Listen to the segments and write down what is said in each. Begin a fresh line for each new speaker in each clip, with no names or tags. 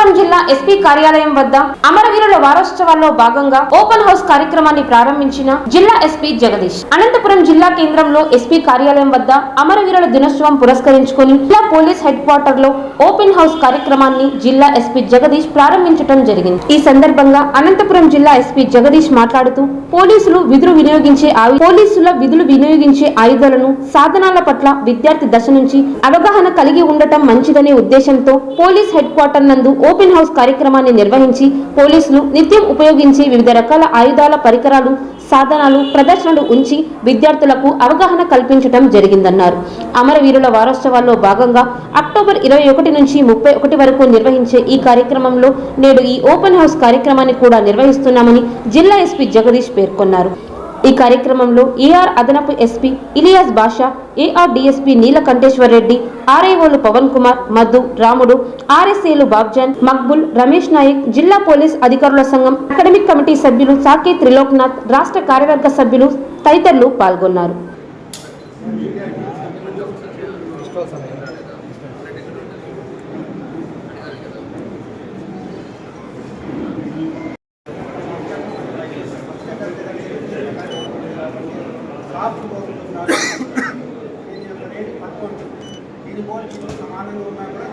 అనంతపురం జిల్లా ఎస్పీ కార్యాలయం వద్ద అమరవీరుల వారోత్సవాల్లో భాగంగా ఓపెన్ హౌస్ కార్యక్రమాన్ని ప్రారంభించిన జిల్లా ఎస్పీ జగదీష్. అనంతపురం జిల్లా కేంద్రంలో ఎస్పీ కార్యాలయం వద్ద అమరవీరుల దినోత్సవం పురస్కరించుకుని జిల్లా పోలీస్ హెడ్ క్వార్టర్లో ఓపెన్ హౌస్ కార్యక్రమాన్ని జిల్లా ఎస్పీ జగదీష్ ప్రారంభించడం జరిగింది. ఈ సందర్భంగా అనంతపురం జిల్లా ఎస్పీ జగదీష్ మాట్లాడుతూ పోలీసులు విధులు వినియోగించే పోలీసుల విధులు వినియోగించే ఆయుధాలను సాధనాల పట్ల విద్యార్థి దశ నుంచి అవగాహన కలిగి ఉండటం మంచిదనే ఉద్దేశంతో పోలీస్ హెడ్ క్వార్టర్ నందు ఓపెన్ హౌస్ కార్యక్రమాన్ని నిర్వహించి పోలీసులు నిత్యం ఉపయోగించే వివిధ రకాల ఆయుధాల పరికరాలు సాధనాలు ప్రదర్శనలు ఉంచి విద్యార్థులకు అవగాహన కల్పించడం జరిగిందన్నారు. అమరవీరుల వారోత్సవాల్లో భాగంగా అక్టోబర్ ఇరవై ఒకటి నుంచి ముప్పై ఒకటి వరకు నిర్వహించే ఈ కార్యక్రమంలో నేడు ఈ ఓపెన్ హౌస్ కార్యక్రమాన్ని కూడా నిర్వహిస్తున్నామని జిల్లా ఎస్పీ జగదీష్ పేర్కొన్నారు. ఈ కార్యక్రమంలో ఏఆర్ అదనపు SP Ilias Basha AR DSP Neelakanteshwar Reddy ఆర్ఐఓలు Pavan Kumar Madhu Ramudu ఆర్ఎస్ఏలు బాబ్జాన్ మక్బుల్ రమేష్ నాయక్ జిల్లా పోలీస్ అధికారుల సంఘం అకాడమిక్ కమిటీ సభ్యులు సాకే త్రిలోక్నాథ్ రాష్ట్ర కార్యవర్గ సభ్యులు తదితరులు పాల్గొన్నారు.
బోర్డు ఉన్నా కూడా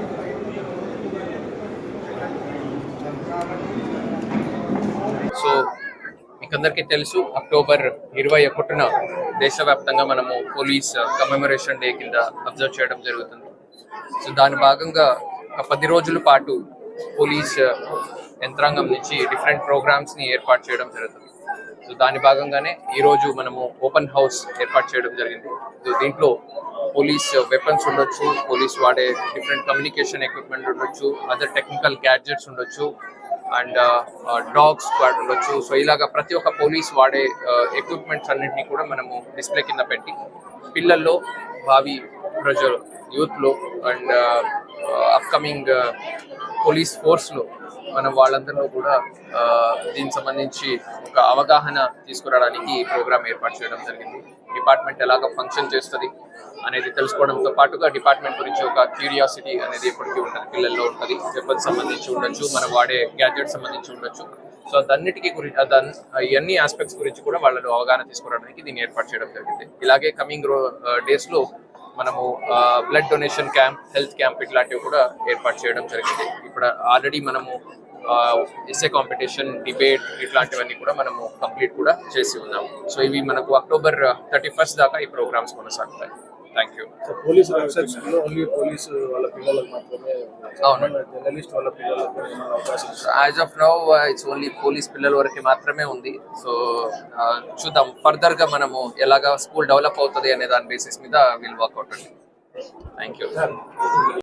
సో మీకందరికీ తెలుసు అక్టోబర్ ఇరవై ఒకటిన దేశవ్యాప్తంగా మనము పోలీస్ కమెమరేషన్ డే కింద అబ్జర్వ్ చేయడం జరుగుతుంది. సో దాని భాగంగా ఒక పది రోజుల పాటు పోలీస్ యంత్రాంగం నుంచి డిఫరెంట్ ప్రోగ్రామ్స్ని ఏర్పాటు చేయడం జరుగుతుంది. సో దాని భాగంగానే ఈ రోజు మనము ఓపెన్ హౌస్ ఏర్పాటు చేయడం జరిగింది. సో దీంట్లో పోలీస్ వెపన్స్ ఉండొచ్చు పోలీస్ వాడే డిఫరెంట్ కమ్యూనికేషన్ ఎక్విప్మెంట్ ఉండొచ్చు అదర్ టెక్నికల్ గ్యాడ్జెట్స్ ఉండొచ్చు అండ్ డాగ్ స్క్వాడ్ ఉండొచ్చు. సో ఇలాగా ప్రతి ఒక్క పోలీస్ వాడే uh, ఎక్విప్మెంట్స్ అన్నింటినీ కూడా మనము డిస్ప్లే కింద పెట్టి పిల్లల్లో భావి ప్రజలు యూత్లో and upcoming uh, uh, police ఫోర్స్లో మనం వాళ్ళందరిలో కూడా దీనికి సంబంధించి ఒక అవగాహన తీసుకురావడానికి ఈ ప్రోగ్రామ్ ఏర్పాటు చేయడం జరిగింది. డిపార్ట్మెంట్ ఎలాగ ఫంక్షన్ చేస్తుంది అనేది తెలుసుకోవడంతో పాటుగా డిపార్ట్మెంట్ గురించి ఒక క్యూరియాసిటీ అనేది ఎప్పటికీ ఉంటుంది. పిల్లల్లో ఉంటుంది. వెపన్స్ సంబంధించి ఉండొచ్చు మనం వాడే గ్యాడ్జెట్ సంబంధించి ఉండొచ్చు. సో అదన్నిటికీ గురించి ఇవన్నీ ఆస్పెక్ట్స్ గురించి కూడా వాళ్ళలో అవగాహన తీసుకురావడానికి దీన్ని ఏర్పాటు చేయడం జరిగింది. ఇలాగే కమింగ్ డేస్లో మనము blood donation camp health camp ఇట్లాంటివి కూడా ఏర్పాటు చేయడం జరిగింది. ఇప్పుడు ఆల్రెడీ మనము ఎస్ఏ కాంపిటీషన్ డిబేట్ ఇట్లాంటివన్నీ కూడా మనము కంప్లీట్ కూడా చేసి ఉన్నాము. సో ఇవి మనకు అక్టోబర్ థర్టీ ఫస్ట్ దాకా ఈ ప్రోగ్రామ్స్ కొనసాగుతాయి. Thank you
police only police వాళ్ళ పిల్లలకు మాత్రమే
అవును.
జర్నలిస్ట్ వాళ్ళ పిల్లలకు ఏమైనా అవకాశం ఇస్తారా?
As of now it's only police పిల్లల వరకే మాత్రమే ఉంది. సో చూద్దాం. ఫర్దర్గా మనము ఎలాగా స్కూల్ డెవలప్ అవుతుంది అనే దాని బేసిస్ మీద విల్ వర్కౌట్ అండి థ్యాంక్ యూ